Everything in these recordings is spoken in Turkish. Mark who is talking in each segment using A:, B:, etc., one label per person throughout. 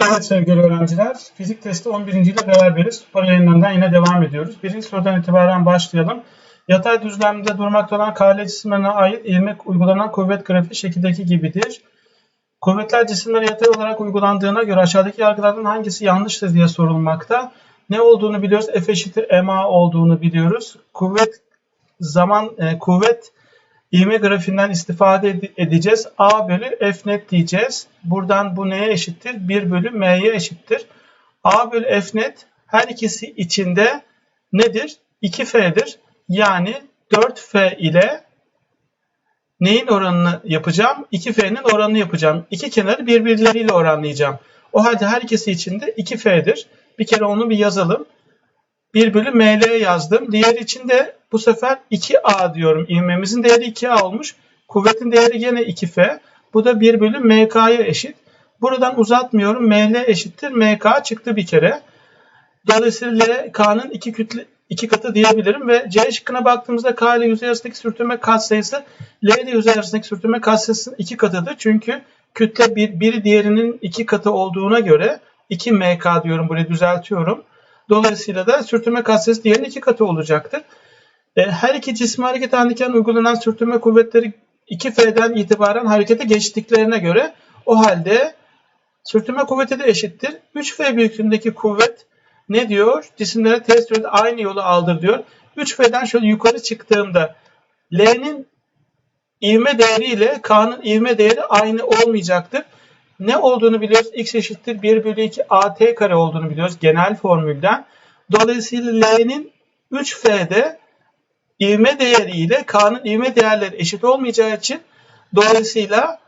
A: Evet sevgili öğrenciler, fizik testi 11. ile beraberiz. Spor yayınlarından yine devam ediyoruz. Birinci sorudan itibaren başlayalım. Yatay düzlemde durmakta olan KL cisimlerine ait ilmek uygulanan kuvvet grafiği şekildeki gibidir. Kuvvetler cisimlere yatay olarak uygulandığına göre aşağıdaki yargılardan hangisi yanlıştır diye sorulmakta. Ne olduğunu biliyoruz. F eşittir MA olduğunu biliyoruz. Kuvvet zaman e, kuvvet ivme grafiğinden istifade ed- edeceğiz. A bölü F net diyeceğiz. Buradan bu neye eşittir? 1 bölü M'ye eşittir. A bölü F net her ikisi içinde nedir? 2F'dir. Yani 4F ile neyin oranını yapacağım? 2F'nin oranını yapacağım. İki kenarı birbirleriyle oranlayacağım. O halde her ikisi içinde 2F'dir. Bir kere onu bir yazalım. 1 bölü ML yazdım. Diğer için de bu sefer 2A diyorum. İvmemizin değeri 2A olmuş. Kuvvetin değeri yine 2F. Bu da 1 bölü MK'ya eşit. Buradan uzatmıyorum. ML eşittir. MK çıktı bir kere. Dolayısıyla K'nın iki, kütle, iki katı diyebilirim ve C şıkkına baktığımızda K ile yüzey arasındaki sürtünme katsayısı L ile yüzey arasındaki sürtünme katsayısının iki katıdır. Çünkü kütle bir, biri diğerinin iki katı olduğuna göre 2 MK diyorum burayı düzeltiyorum. Dolayısıyla da sürtünme katsayısı diğerinin iki katı olacaktır. E, her iki cismi hareket halindeyken uygulanan sürtünme kuvvetleri 2F'den itibaren harekete geçtiklerine göre o halde sürtünme kuvveti de eşittir. 3F büyüklüğündeki kuvvet ne diyor? Cisimlere ters yönde aynı yolu aldır diyor. 3F'den şöyle yukarı çıktığımda L'nin ivme değeri ile K'nın ivme değeri aynı olmayacaktır. Ne olduğunu biliyoruz? X eşittir 1 bölü 2 AT kare olduğunu biliyoruz genel formülden. Dolayısıyla L'nin 3F'de ivme değeri ile K'nın ivme değerleri eşit olmayacağı için dolayısıyla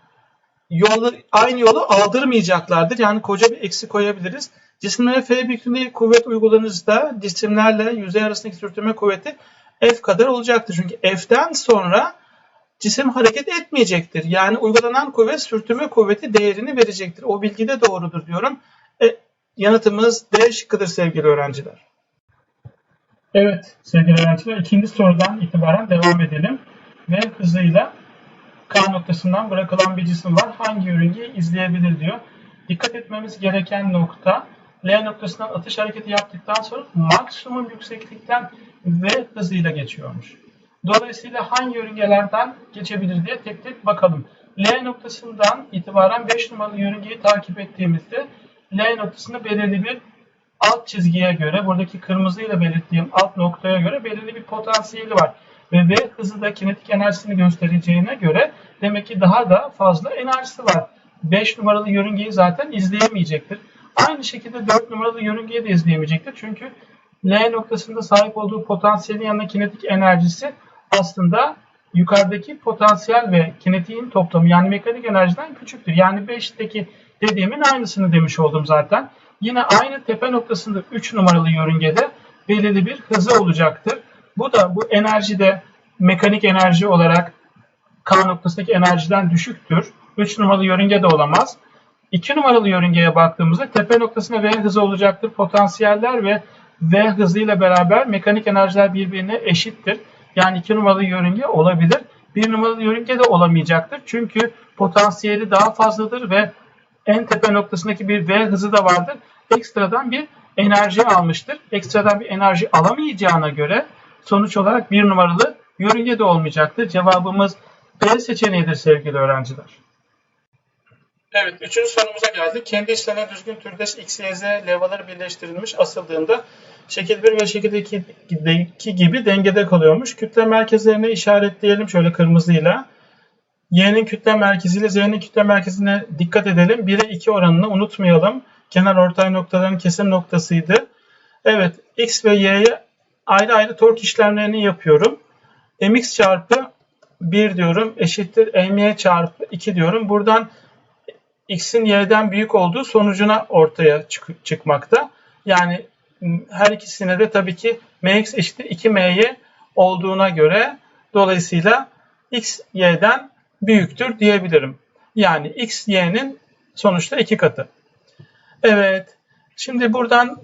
A: yolu, aynı yolu aldırmayacaklardır. Yani koca bir eksi koyabiliriz. Cisimlere F büyüklüğünde kuvvet uygulanırsa cisimlerle yüzey arasındaki sürtünme kuvveti F kadar olacaktır. Çünkü F'den sonra cisim hareket etmeyecektir. Yani uygulanan kuvvet sürtünme kuvveti değerini verecektir. O bilgi de doğrudur diyorum. E, yanıtımız D şıkkıdır sevgili öğrenciler. Evet sevgili öğrenciler ikinci sorudan itibaren devam edelim. Ve hızıyla K noktasından bırakılan bir cisim var. Hangi yörüngeyi izleyebilir diyor. Dikkat etmemiz gereken nokta L noktasından atış hareketi yaptıktan sonra maksimum yükseklikten ve hızıyla geçiyormuş. Dolayısıyla hangi yörüngelerden geçebilir diye tek tek bakalım. L noktasından itibaren 5 numaralı yörüngeyi takip ettiğimizde L noktasında belirli bir alt çizgiye göre, buradaki kırmızıyla belirttiğim alt noktaya göre belirli bir potansiyeli var. Ve V hızı da kinetik enerjisini göstereceğine göre demek ki daha da fazla enerjisi var. 5 numaralı yörüngeyi zaten izleyemeyecektir. Aynı şekilde 4 numaralı yörüngeyi de izleyemeyecektir. Çünkü L noktasında sahip olduğu potansiyelin yanında kinetik enerjisi aslında yukarıdaki potansiyel ve kinetiğin toplamı yani mekanik enerjiden küçüktür. Yani 5'teki dediğimin aynısını demiş oldum zaten. Yine aynı tepe noktasında 3 numaralı yörüngede belirli bir hızı olacaktır. Bu da bu enerji de mekanik enerji olarak K noktasındaki enerjiden düşüktür. 3 numaralı yörünge de olamaz. 2 numaralı yörüngeye baktığımızda tepe noktasında V hızı olacaktır. Potansiyeller ve V hızıyla beraber mekanik enerjiler birbirine eşittir. Yani 2 numaralı yörünge olabilir. 1 numaralı yörünge de olamayacaktır. Çünkü potansiyeli daha fazladır ve en tepe noktasındaki bir V hızı da vardır. Ekstradan bir enerji almıştır. Ekstradan bir enerji alamayacağına göre sonuç olarak 1 numaralı yörünge de olmayacaktır. Cevabımız B seçeneğidir sevgili öğrenciler. Evet, üçüncü sorumuza geldik. Kendi işlerine düzgün türdeş X, Y, Z levhaları birleştirilmiş asıldığında şekil 1 ve şekil 2 gibi dengede kalıyormuş. Kütle merkezlerini işaretleyelim şöyle kırmızıyla. Y'nin kütle merkeziyle Z'nin kütle merkezine dikkat edelim. 1'e 2 oranını unutmayalım. Kenar ortay noktaların kesim noktasıydı. Evet, X ve Y'ye ayrı ayrı tork işlemlerini yapıyorum. mx çarpı 1 diyorum eşittir my çarpı 2 diyorum. Buradan x'in y'den büyük olduğu sonucuna ortaya çık çıkmakta. Yani her ikisine de tabii ki mx eşittir 2my olduğuna göre dolayısıyla x y'den büyüktür diyebilirim. Yani x y'nin sonuçta iki katı. Evet. Şimdi buradan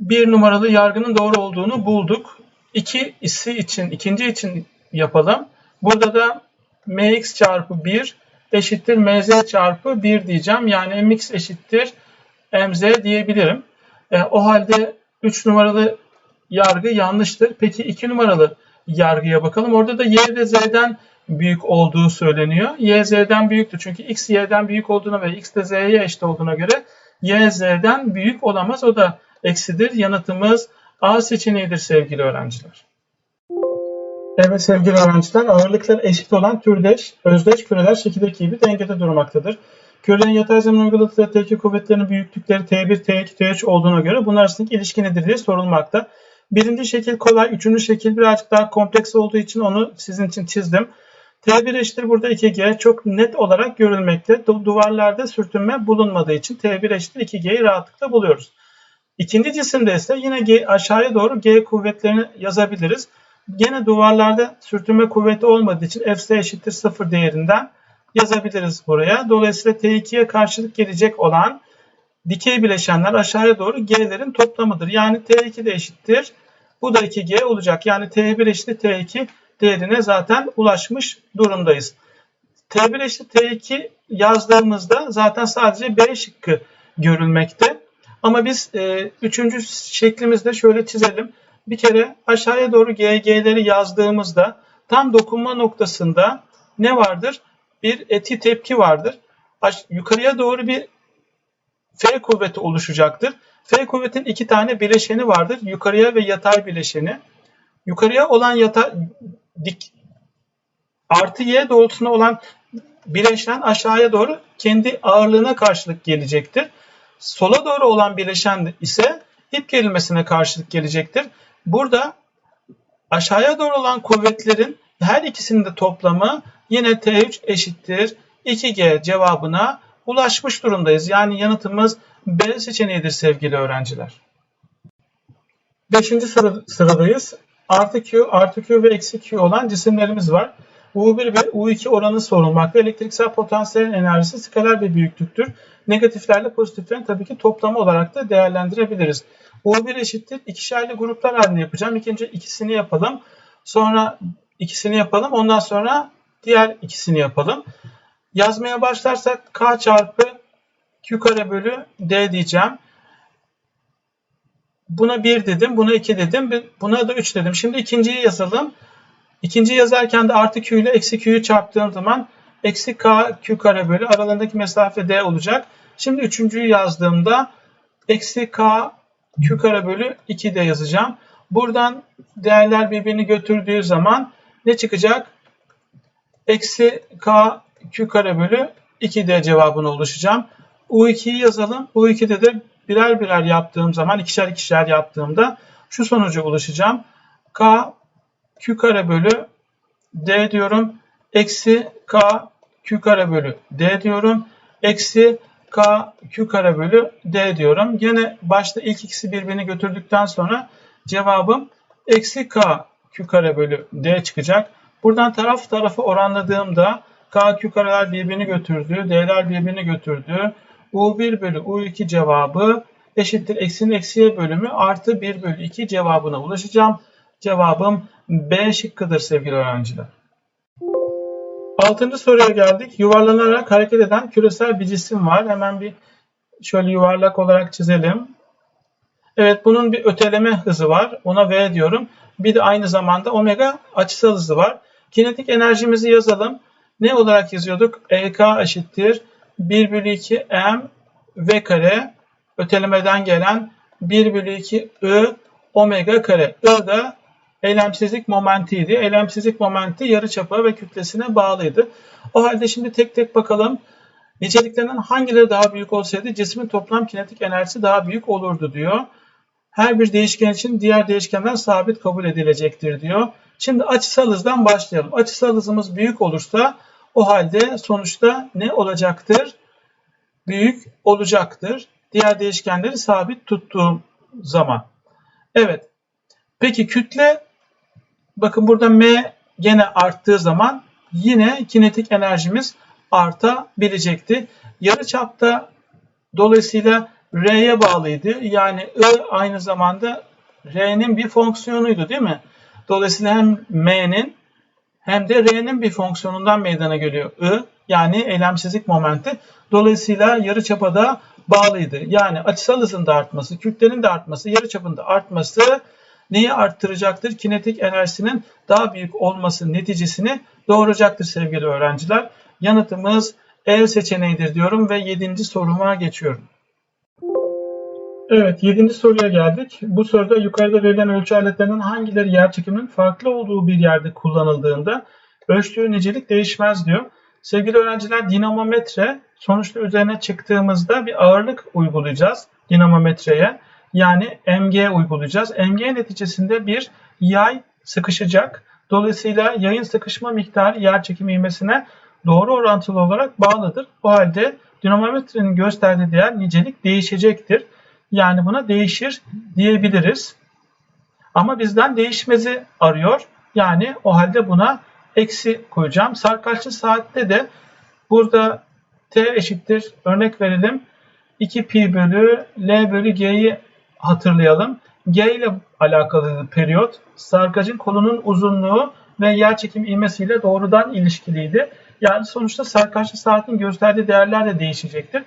A: bir numaralı yargının doğru olduğunu bulduk. İkisi için, ikinci için yapalım. Burada da mx çarpı 1 eşittir mz çarpı 1 diyeceğim. Yani mx eşittir mz diyebilirim. E, o halde 3 numaralı yargı yanlıştır. Peki 2 numaralı yargıya bakalım. Orada da y de z'den büyük olduğu söyleniyor. y z'den büyüktür. Çünkü x y'den büyük olduğuna ve x de z'ye eşit olduğuna göre y z'den büyük olamaz. O da eksidir. Yanıtımız A seçeneğidir sevgili öğrenciler. Evet sevgili öğrenciler ağırlıkları eşit olan türdeş, özdeş küreler şekildeki gibi dengede durmaktadır. Kürelerin yatay zemin uyguladıkları tepki kuvvetlerinin büyüklükleri T1, T2, T3 olduğuna göre bunlar arasındaki ilişki nedir diye sorulmakta. Birinci şekil kolay, üçüncü şekil birazcık daha kompleks olduğu için onu sizin için çizdim. T1 eşittir burada 2G çok net olarak görülmekte. Duvarlarda sürtünme bulunmadığı için T1 eşittir 2G'yi rahatlıkla buluyoruz. İkinci cisimde ise yine G, aşağıya doğru G kuvvetlerini yazabiliriz. Gene duvarlarda sürtünme kuvveti olmadığı için Fs eşittir 0 değerinden yazabiliriz buraya. Dolayısıyla T2'ye karşılık gelecek olan dikey bileşenler aşağıya doğru G'lerin toplamıdır. Yani T2 de eşittir. Bu da 2G olacak. Yani T1 eşittir T2 değerine zaten ulaşmış durumdayız. T1 eşittir T2 yazdığımızda zaten sadece B şıkkı görülmekte. Ama biz e, üçüncü şeklimizde şöyle çizelim. Bir kere aşağıya doğru GG'leri yazdığımızda tam dokunma noktasında ne vardır? Bir eti tepki vardır. Yukarıya doğru bir F kuvveti oluşacaktır. F kuvvetin iki tane bileşeni vardır. Yukarıya ve yatay bileşeni. Yukarıya olan yatay dik artı y doğrultusunda olan bileşen aşağıya doğru kendi ağırlığına karşılık gelecektir. Sola doğru olan bileşen ise ip gerilmesine karşılık gelecektir. Burada aşağıya doğru olan kuvvetlerin her ikisinin de toplamı yine T3 eşittir 2G cevabına ulaşmış durumdayız. Yani yanıtımız B seçeneğidir sevgili öğrenciler. Beşinci sıradayız. Artı Q, artı Q ve eksi Q olan cisimlerimiz var. U1 ve U2 oranı sorulmakta. Elektriksel potansiyelin enerjisi skaler bir büyüklüktür. Negatiflerle pozitiflerin tabii ki toplamı olarak da değerlendirebiliriz. U1 eşittir. İkişerli gruplar halinde yapacağım. İlk önce ikisini yapalım. Sonra ikisini yapalım. Ondan sonra diğer ikisini yapalım. Yazmaya başlarsak K çarpı Q kare bölü D diyeceğim. Buna 1 dedim, buna 2 dedim, buna da 3 dedim. Şimdi ikinciyi yazalım. İkinciyi yazarken de artı Q ile eksi Q'yu çarptığım zaman eksi K Q kare bölü aralarındaki mesafe D olacak. Şimdi üçüncüyü yazdığımda eksi K Q kare bölü 2 de yazacağım. Buradan değerler birbirini götürdüğü zaman ne çıkacak? Eksi K Q kare bölü 2D cevabını oluşacağım. U2'yi yazalım. U2'de de birer birer yaptığım zaman ikişer ikişer yaptığımda şu sonuca ulaşacağım. K Q kare bölü D diyorum. Eksi K Q kare bölü D diyorum. Eksi K Q kare bölü D diyorum. Yine başta ilk ikisi birbirini götürdükten sonra cevabım eksi K Q kare bölü D çıkacak. Buradan taraf tarafa oranladığımda K Q kareler birbirini götürdü. D'ler birbirini götürdü. U1 bölü U2 cevabı eşittir eksinin eksiye bölümü artı 1 bölü 2 cevabına ulaşacağım. Cevabım B şıkkıdır sevgili öğrenciler. Altıncı soruya geldik. Yuvarlanarak hareket eden küresel bir cisim var. Hemen bir şöyle yuvarlak olarak çizelim. Evet bunun bir öteleme hızı var. Ona V diyorum. Bir de aynı zamanda omega açısal hızı var. Kinetik enerjimizi yazalım. Ne olarak yazıyorduk? EK eşittir 1 bölü 2 M V kare ötelemeden gelen 1 bölü 2 I omega kare. I da eylemsizlik momentiydi. Eylemsizlik momenti yarıçapı ve kütlesine bağlıydı. O halde şimdi tek tek bakalım. Niceliklerinden hangileri daha büyük olsaydı cismin toplam kinetik enerjisi daha büyük olurdu diyor. Her bir değişken için diğer değişkenler sabit kabul edilecektir diyor. Şimdi açısal hızdan başlayalım. Açısal hızımız büyük olursa o halde sonuçta ne olacaktır? Büyük olacaktır. Diğer değişkenleri sabit tuttuğum zaman. Evet. Peki kütle bakın burada M gene arttığı zaman yine kinetik enerjimiz artabilecekti. Yarı çapta dolayısıyla R'ye bağlıydı. Yani I aynı zamanda R'nin bir fonksiyonuydu değil mi? Dolayısıyla hem M'nin hem de R'nin bir fonksiyonundan meydana geliyor I yani eylemsizlik momenti. Dolayısıyla yarıçapa'da bağlıydı. Yani açısal hızın da artması, kütlenin de artması, yarıçapın da artması neyi arttıracaktır? Kinetik enerjisinin daha büyük olması neticesini doğuracaktır sevgili öğrenciler. Yanıtımız E seçeneğidir diyorum ve 7. soruma geçiyorum. Evet 7. soruya geldik. Bu soruda yukarıda verilen ölçü aletlerinden hangileri yer çekiminin farklı olduğu bir yerde kullanıldığında ölçtüğü nicelik değişmez diyor. Sevgili öğrenciler dinamometre sonuçta üzerine çıktığımızda bir ağırlık uygulayacağız dinamometreye. Yani mg uygulayacağız. mg neticesinde bir yay sıkışacak. Dolayısıyla yayın sıkışma miktarı yer çekimi ivmesine doğru orantılı olarak bağlıdır. O halde dinamometrenin gösterdiği değer nicelik değişecektir. Yani buna değişir diyebiliriz. Ama bizden değişmezi arıyor. Yani o halde buna eksi koyacağım. Sarkaçlı saatte de burada t eşittir örnek verelim. 2 pi bölü l bölü g'yi hatırlayalım. G ile alakalı periyot sarkacın kolunun uzunluğu ve yer çekim ivmesiyle doğrudan ilişkiliydi. Yani sonuçta sarkaçlı saatin gösterdiği değerler de değişecektir.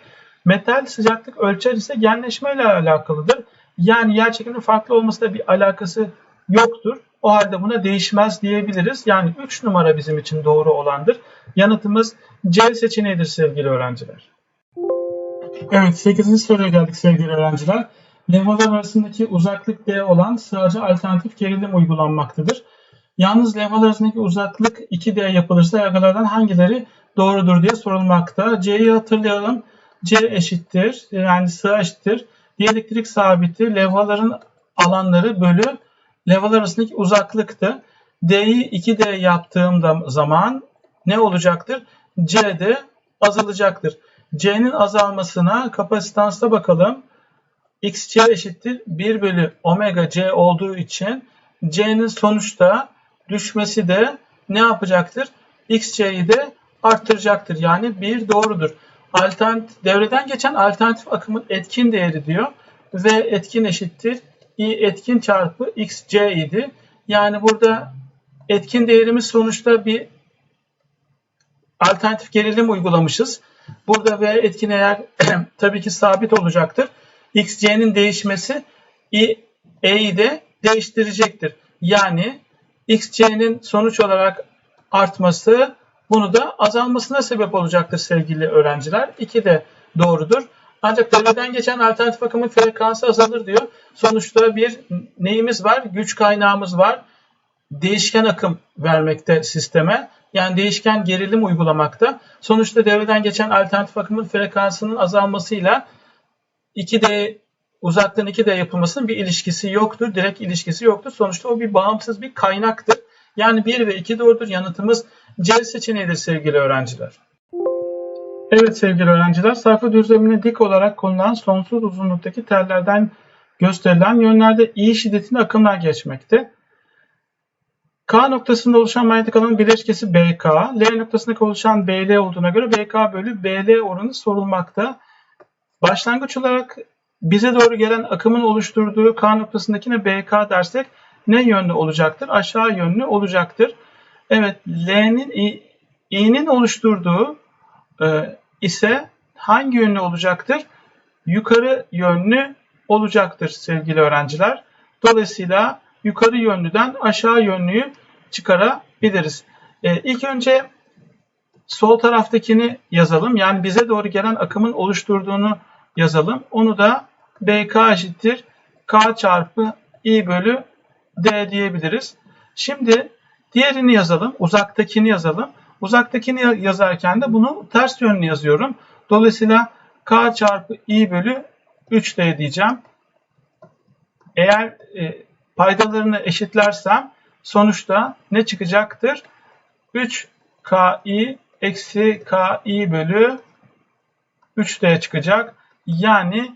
A: Metal sıcaklık ölçer ise genleşme ile alakalıdır. Yani yer çekiminin farklı olmasıyla bir alakası yoktur. O halde buna değişmez diyebiliriz. Yani 3 numara bizim için doğru olandır. Yanıtımız C seçeneğidir sevgili öğrenciler. Evet 8. soruya geldik sevgili öğrenciler. Levhalar arasındaki uzaklık D olan sığacı alternatif gerilim uygulanmaktadır. Yalnız levhalar arasındaki uzaklık 2D yapılırsa yargılardan hangileri doğrudur diye sorulmakta. C'yi hatırlayalım. C eşittir yani sığ eşittir. Diyelektrik sabiti levhaların alanları bölü levhalar arasındaki uzaklıktı. D'yi 2D yaptığım zaman ne olacaktır? C de azalacaktır. C'nin azalmasına kapasitansta bakalım. XC eşittir 1 bölü omega C olduğu için C'nin sonuçta düşmesi de ne yapacaktır? XC'yi de arttıracaktır. Yani 1 doğrudur. Alternatif, devreden geçen alternatif akımın etkin değeri diyor. V etkin eşittir. I etkin çarpı XC idi. Yani burada etkin değerimiz sonuçta bir alternatif gerilim uygulamışız. Burada V etkin eğer tabii ki sabit olacaktır. XC'nin değişmesi I, E'yi de değiştirecektir. Yani XC'nin sonuç olarak artması bunu da azalmasına sebep olacaktır sevgili öğrenciler. İki de doğrudur. Ancak devreden geçen alternatif akımın frekansı azalır diyor. Sonuçta bir neyimiz var? Güç kaynağımız var. Değişken akım vermekte sisteme. Yani değişken gerilim uygulamakta. Sonuçta devreden geçen alternatif akımın frekansının azalmasıyla 2D uzaklığın 2D yapılmasının bir ilişkisi yoktur. Direkt ilişkisi yoktur. Sonuçta o bir bağımsız bir kaynaktır. Yani 1 ve 2 doğrudur. Yanıtımız C seçeneğidir sevgili öğrenciler. Evet sevgili öğrenciler, sayfa düzlemine dik olarak konulan sonsuz uzunluktaki tellerden gösterilen yönlerde I şiddetinde akımlar geçmekte. K noktasında oluşan manyetik alanın bileşkesi BK, L noktasındaki oluşan BL olduğuna göre BK bölü BL oranı sorulmakta. Başlangıç olarak bize doğru gelen akımın oluşturduğu K noktasındakine BK dersek ne yönlü olacaktır? Aşağı yönlü olacaktır. Evet, L'nin i'nin oluşturduğu e, ise hangi yönlü olacaktır? Yukarı yönlü olacaktır sevgili öğrenciler. Dolayısıyla yukarı yönlüden aşağı yönlüyü çıkarabiliriz. E, ilk önce sol taraftakini yazalım. Yani bize doğru gelen akımın oluşturduğunu yazalım. Onu da BK eşittir K çarpı I bölü D diyebiliriz. Şimdi diğerini yazalım. Uzaktakini yazalım. Uzaktakini yazarken de bunu ters yönlü yazıyorum. Dolayısıyla K çarpı I bölü 3D diyeceğim. Eğer e, paydalarını eşitlersem sonuçta ne çıkacaktır? 3KI eksi KI bölü 3D çıkacak. Yani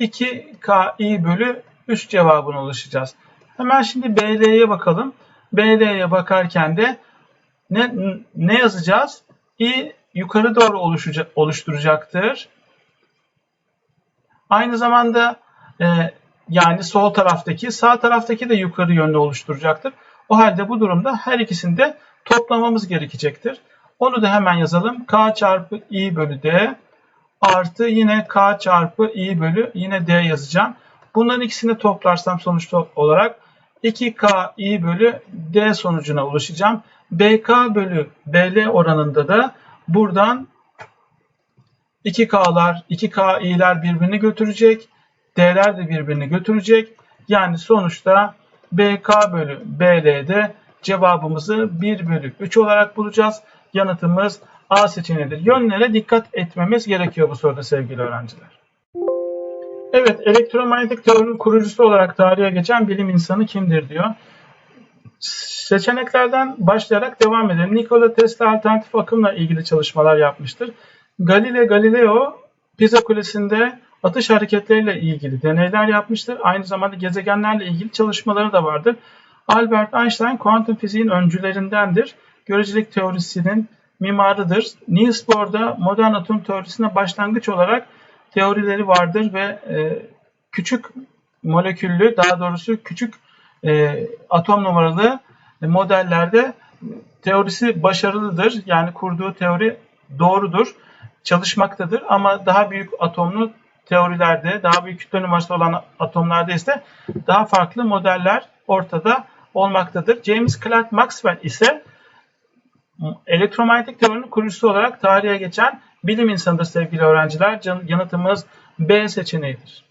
A: 2KI bölü 3 cevabına ulaşacağız. Hemen şimdi BL'ye bakalım. BL'ye bakarken de ne, ne yazacağız? i yukarı doğru oluşturacaktır. Aynı zamanda e, yani sol taraftaki sağ taraftaki de yukarı yönlü oluşturacaktır. O halde bu durumda her ikisini de toplamamız gerekecektir. Onu da hemen yazalım. K çarpı i bölü d artı yine K çarpı I bölü yine D yazacağım. Bunların ikisini toplarsam sonuçta olarak 2K I bölü D sonucuna ulaşacağım. BK bölü BL oranında da buradan 2K'lar, 2KI'ler birbirini götürecek. D'ler de birbirini götürecek. Yani sonuçta BK bölü BL'de cevabımızı 1 bölü 3 olarak bulacağız. Yanıtımız A seçeneğidir. Yönlere dikkat etmemiz gerekiyor bu soruda sevgili öğrenciler. Evet, elektromanyetik teorinin kurucusu olarak tarihe geçen bilim insanı kimdir diyor. Seçeneklerden başlayarak devam edelim. Nikola Tesla alternatif akımla ilgili çalışmalar yapmıştır. Galile Galileo Pisa Kulesi'nde atış hareketleriyle ilgili deneyler yapmıştır. Aynı zamanda gezegenlerle ilgili çalışmaları da vardır. Albert Einstein kuantum fiziğin öncülerindendir. Görecelik teorisinin mimarıdır. Niels Bohr da modern atom teorisine başlangıç olarak teorileri vardır ve e, küçük moleküllü daha doğrusu küçük e, atom numaralı modellerde teorisi başarılıdır. Yani kurduğu teori doğrudur, çalışmaktadır ama daha büyük atomlu teorilerde, daha büyük kütle numarası olan atomlarda ise daha farklı modeller ortada olmaktadır. James Clerk Maxwell ise elektromanyetik teorinin kurucusu olarak tarihe geçen bilim insanıdır sevgili öğrenciler. Yanıtımız B seçeneğidir.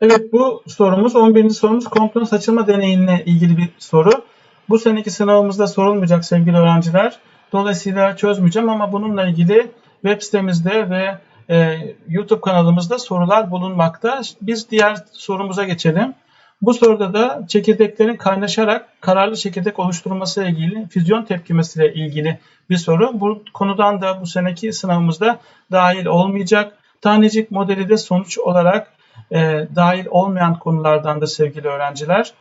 A: Evet bu sorumuz 11. sorumuz kompleksinin saçılma deneyine ilgili bir soru. Bu seneki sınavımızda sorulmayacak sevgili öğrenciler. Dolayısıyla çözmeyeceğim ama bununla ilgili web sitemizde ve e, YouTube kanalımızda sorular bulunmakta. Biz diğer sorumuza geçelim. Bu soruda da çekirdeklerin kaynaşarak kararlı çekirdek oluşturulması ile ilgili füzyon tepkimesi ile ilgili bir soru. Bu konudan da bu seneki sınavımızda dahil olmayacak. Tanecik modeli de sonuç olarak e, dahil olmayan konulardan da sevgili öğrenciler.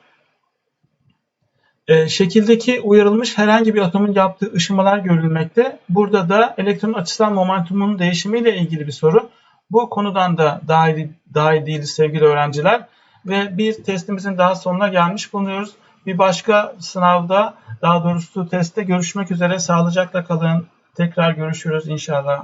A: E, şekildeki uyarılmış herhangi bir atomun yaptığı ışımalar görülmekte. Burada da elektron açısal momentumunun değişimiyle ilgili bir soru. Bu konudan da dahil, dahil değiliz sevgili öğrenciler. Ve bir testimizin daha sonuna gelmiş bulunuyoruz. Bir başka sınavda daha doğrusu testte görüşmek üzere. Sağlıcakla kalın. Tekrar görüşürüz inşallah.